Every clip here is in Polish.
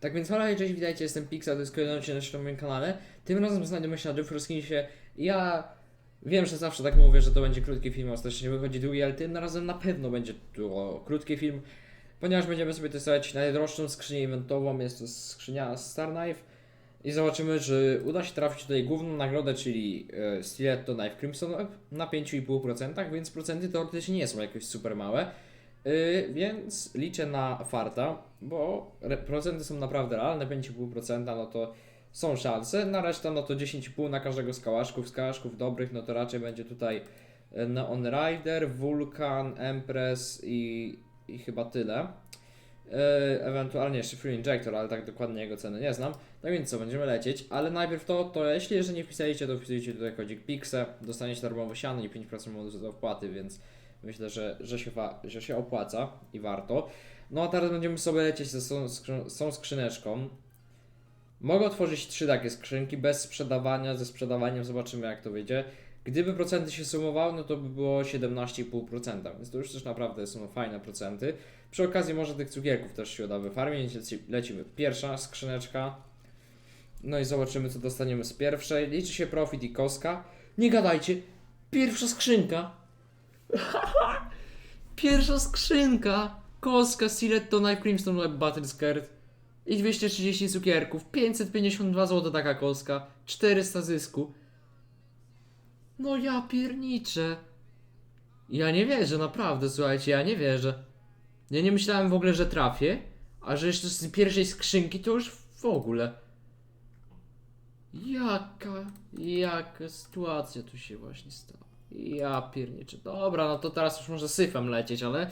Tak więc halo, cześć, witajcie, jestem Pixel, to jest kolejny odcinek na moim kanale. Tym razem znajdziemy się na Dyfroskinsie. Ja wiem, że zawsze tak mówię, że to będzie krótki film, ostatecznie nie wychodzi długi, ale tym razem na pewno będzie to krótki film, ponieważ będziemy sobie testować najdroższą skrzynię eventową, jest to skrzynia Star Knife. I zobaczymy, czy uda się trafić tutaj główną nagrodę, czyli e, Stiletto Knife Crimson na 5,5%, więc procenty teoretycznie nie są jakoś super małe. Yy, więc liczę na farta, bo procenty są naprawdę realne, 5,5% no to są szanse, na resztę no to 10,5 na każdego z kałaszków, z kałaszków dobrych no to raczej będzie tutaj e, Neon Rider, Vulcan, Empress i, i chyba tyle. E, ewentualnie jeszcze Free Injector, ale tak dokładnie jego ceny nie znam. Tak więc co, będziemy lecieć, ale najpierw to, to jeśli jeszcze nie wpisaliście, to wpisujcie tutaj kodzik PIXE, dostaniecie darmowo siano i 5% bonusu do wpłaty, więc myślę, że, że, się, że się opłaca i warto. No a teraz będziemy sobie lecieć ze tą, tą skrzyneczką. Mogę otworzyć trzy takie skrzynki bez sprzedawania, ze sprzedawaniem zobaczymy jak to wyjdzie. Gdyby procenty się sumowały, no to by było 17,5%, więc to już też naprawdę są fajne procenty. Przy okazji może tych cukierków też się uda wyfarmić, lecimy. Pierwsza skrzyneczka. No i zobaczymy co dostaniemy z pierwszej. Liczy się profit i koska. Nie gadajcie! Pierwsza skrzynka! Pierwsza skrzynka! Koska, Stiletto, Knife Crimson Web Battle Skirt i 230 cukierków, 552 zł taka koska, 400 zysku. No ja pierniczę. Ja nie wierzę, naprawdę, słuchajcie, ja nie wierzę. Ja nie myślałem w ogóle, że trafię, a że jeszcze z pierwszej skrzynki to już w ogóle. Jaka, jaka sytuacja tu się właśnie stała. Ja pierniczę. Dobra, no to teraz już może syfem lecieć, ale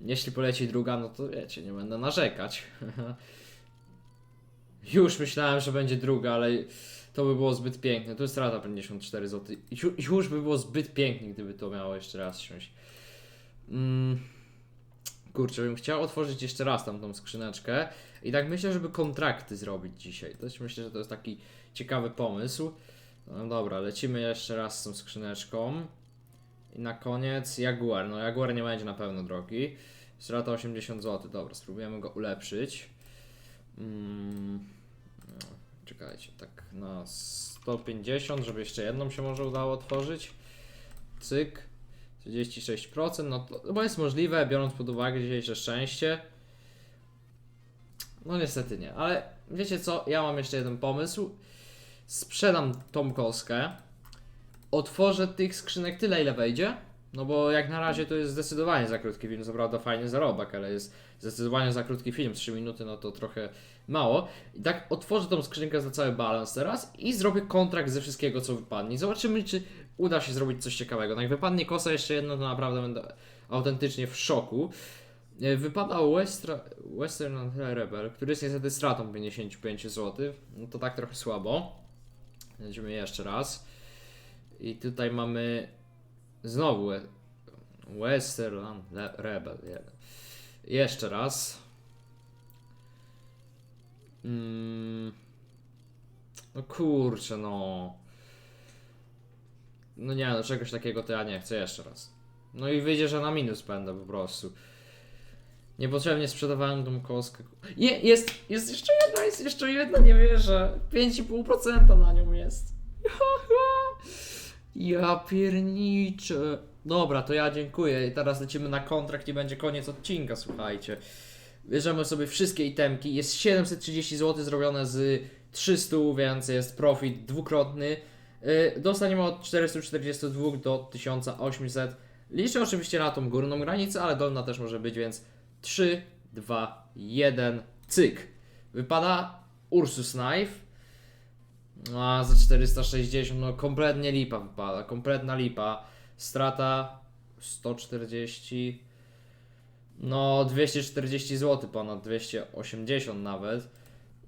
jeśli poleci druga, no to wiecie, nie będę narzekać. już myślałem, że będzie druga, ale to by było zbyt piękne. Tu jest strata 54 zł. Już by było zbyt pięknie, gdyby to miało jeszcze raz siąść. Mm. Kurczę, bym chciał otworzyć jeszcze raz tamtą skrzyneczkę i tak myślę, żeby kontrakty zrobić dzisiaj. Też myślę, że to jest taki ciekawy pomysł. No dobra, lecimy jeszcze raz z tą skrzyneczką. I na koniec Jaguar. No Jaguar nie będzie na pewno drogi. Strata 80 zł. Dobra, spróbujemy go ulepszyć. Mm, no, czekajcie, tak na 150, żeby jeszcze jedną się może udało otworzyć. Cyk. 36%, no to chyba jest możliwe, biorąc pod uwagę dzisiejsze szczęście. No niestety nie, ale wiecie co, ja mam jeszcze jeden pomysł. Sprzedam tą koskę, otworzę tych skrzynek tyle, ile wejdzie. No bo jak na razie to jest zdecydowanie za krótki film, co prawda fajny zarobek, ale jest zdecydowanie za krótki film, 3 minuty no to trochę mało. I tak otworzę tą skrzynkę za cały balans teraz i zrobię kontrakt ze wszystkiego, co wypadnie. Zobaczymy, czy uda się zrobić coś ciekawego. No jak wypadnie kosa jeszcze jedno, to naprawdę będę autentycznie w szoku. E, Wypada Westra, Western Rebel, który jest niestety stratą 55 zł. No to tak trochę słabo. Lecimy jeszcze raz. I tutaj mamy znowu We- Westerland Le- Rebel. Jeszcze raz. Mm. No kurczę, no. No nie, no czegoś takiego to ja nie chcę jeszcze raz. No i wyjdzie, że na minus będę po prostu. Niepotrzebnie sprzedawałem tą kostkę. Je, jest, jest jeszcze jedna, jest jeszcze jedna, nie wierzę. 5,5% na nią jest. Ja pierniczę. Dobra, to ja dziękuję. Teraz lecimy na kontrakt i będzie koniec odcinka, słuchajcie. Bierzemy sobie wszystkie itemki. Jest 730 zł zrobione z 300, więc jest profit dwukrotny. Yy, Dostaniemy od 442 do 1800. Liczę oczywiście na tą górną granicę, ale dolna też może być, więc 3, 2, 1, cyk. Wypada Ursus Knife. A za 460, no kompletnie lipa wypada, kompletna lipa. Strata 140. No 240 zł, ponad 280 nawet.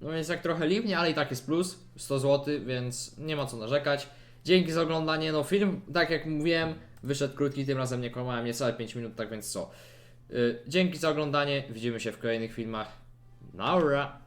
No więc jak trochę lipnie, ale i tak jest plus 100 zł, więc nie ma co narzekać. Dzięki za oglądanie. No film, tak jak mówiłem, wyszedł krótki, tym razem nie kłamałem, niecałe 5 minut, tak więc co. Yy, dzięki za oglądanie, widzimy się w kolejnych filmach. Naura!